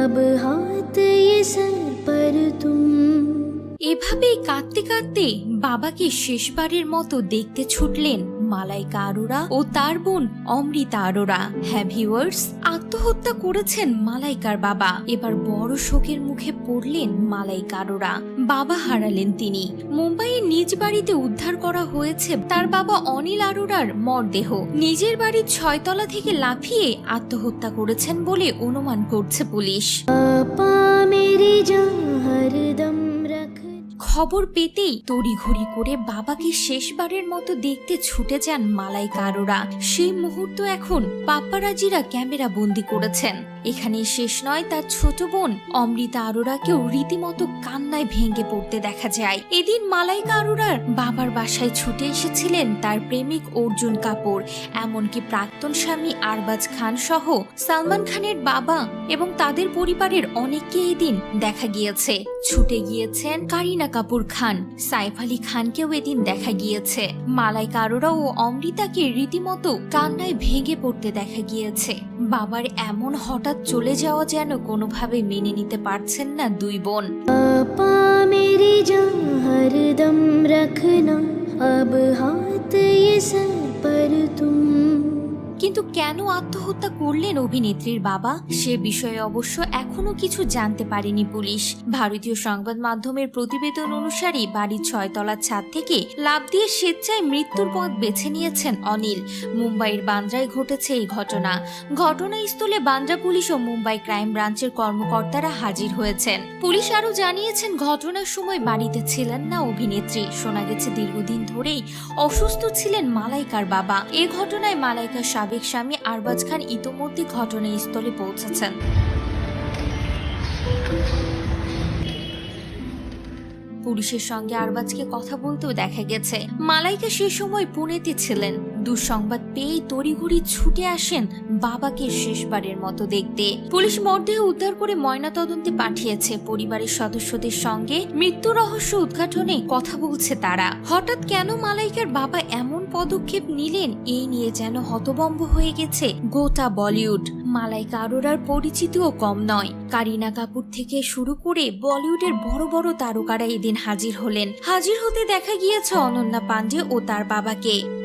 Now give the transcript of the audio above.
अब हाथ ये सर पर तुम এভাবেই কাঁদতে কাঁদতে বাবাকে শেষবারের মতো দেখতে ছুটলেন মালাইকা আরোরা ও তার বোন অমৃতা আরোরা হ্যাঁ ভিউয়ার্স আত্মহত্যা করেছেন মালাইকার বাবা এবার বড় শোকের মুখে পড়লেন মালাইকা আরোরা বাবা হারালেন তিনি। মুম্বাইয়ের নিজ বাড়িতে উদ্ধার করা হয়েছে তার বাবা অনিল আরোরার মরদেহ। নিজের বাড়ির ছয়তলা থেকে লাফিয়ে আত্মহত্যা করেছেন বলে অনুমান করছে পুলিশ। খবর পেতেই তড়িঘড়ি করে বাবাকে শেষবারের মতো দেখতে ছুটে যান মালাইকা আরোরা সেই মুহূর্ত এখন পাপ্পারাজিরা ক্যামেরা বন্দি করেছেন। এখানে শেষ নয় তার ছোট বোন অমৃতা আরোরাকেও রীতিমতো কান্নায় ভেঙে পড়তে দেখা যায়। এদিন মালাইকা আরোরার বাবার বাসায় ছুটে এসেছিলেন তার প্রেমিক অর্জুন কাপুর। এমনকি প্রাক্তন স্বামী আরবাজ খান সহ সালমান খানের বাবা এবং তাদের পরিবারের অনেককে এদিন দেখা গিয়েছে। ছুটে গিয়েছেন কারিনা কাপুর খান সাইফ আলী খানকেও এদিন দেখা গিয়েছে মালাইকা আরোরা ও অমৃতাকে রীতিমতো কান্নায় ভেঙে পড়তে দেখা গিয়েছে বাবার এমন হঠাৎ চলে যাওয়া যেন কোনোভাবে মেনে নিতে পারছেন না দুই বোন आपा मेरी जान हरदम रखना अब हाथ ये सर पर तुम কিন্তু কেন আত্মহত্যা করলেন অভিনেত্রীর বাবা? সে বিষয়ে অবশ্য এখনও কিছু জানতে পারেনি পুলিশ। ভারতীয় সংবাদ মাধ্যমের প্রতিবেদন অনুসারে বাড়ির ছয়তলার ছাদ থেকে লাভ দিয়ে স্বেচ্ছায় মৃত্যুর পথ বেছে নিয়েছেন অনিল। মুম্বাইয়ের বান্দ্রায় ঘটেছে এই ঘটনা। ঘটনাস্থলে বান্দ্রা পুলিশ ও মুম্বাই ক্রাইম ব্রাঞ্চের কর্মকর্তারা হাজির হয়েছেন। পুলিশ আরও জানিয়েছেন, ঘটনার সময় বাড়িতে ছিলেন না অভিনেত্রী। শোনা গেছে, দীর্ঘদিন ধরেই অসুস্থ ছিলেন মালাইকার বাবা। এ ঘটনায় মালাইকার সাবেক স্বামী আরবাজ খান ইতোমধ্যে ঘটনাস্থলে পৌঁছেছেন। পুলিশের সঙ্গে আরবাজকে কথা বলতেও দেখা গেছে। মালাইকা সে সময় পুনেতে ছিলেন। দুঃসংবাদ পেয়েই তড়িঘড়ি ছুটে আসেন বাবাকে শেষবারের মতো দেখতে। পুলিশ মরদেহ উদ্ধার করে ময়নাতদন্তে পাঠিয়েছে পরিবারের সদস্যদের সঙ্গে। মৃত্যু রহস্য উদ্ঘাটনে কথা বলছে তারা। হঠাৎ কেন মালাইকার বাবা এমন পদক্ষেপ নিলেন? এই নিয়ে যেন হতবম্ব হয়ে গেছে গোটা বলিউড। মালাইকা আরোরার পরিচিতিও কম নয়। কারিনা কাপুর থেকে শুরু করে বলিউডের বড় বড় তারকারা এদিন হাজির হলেন। হাজির হতে দেখা গিয়েছে অনন্যা পাণ্ডে ও তার বাবাকে।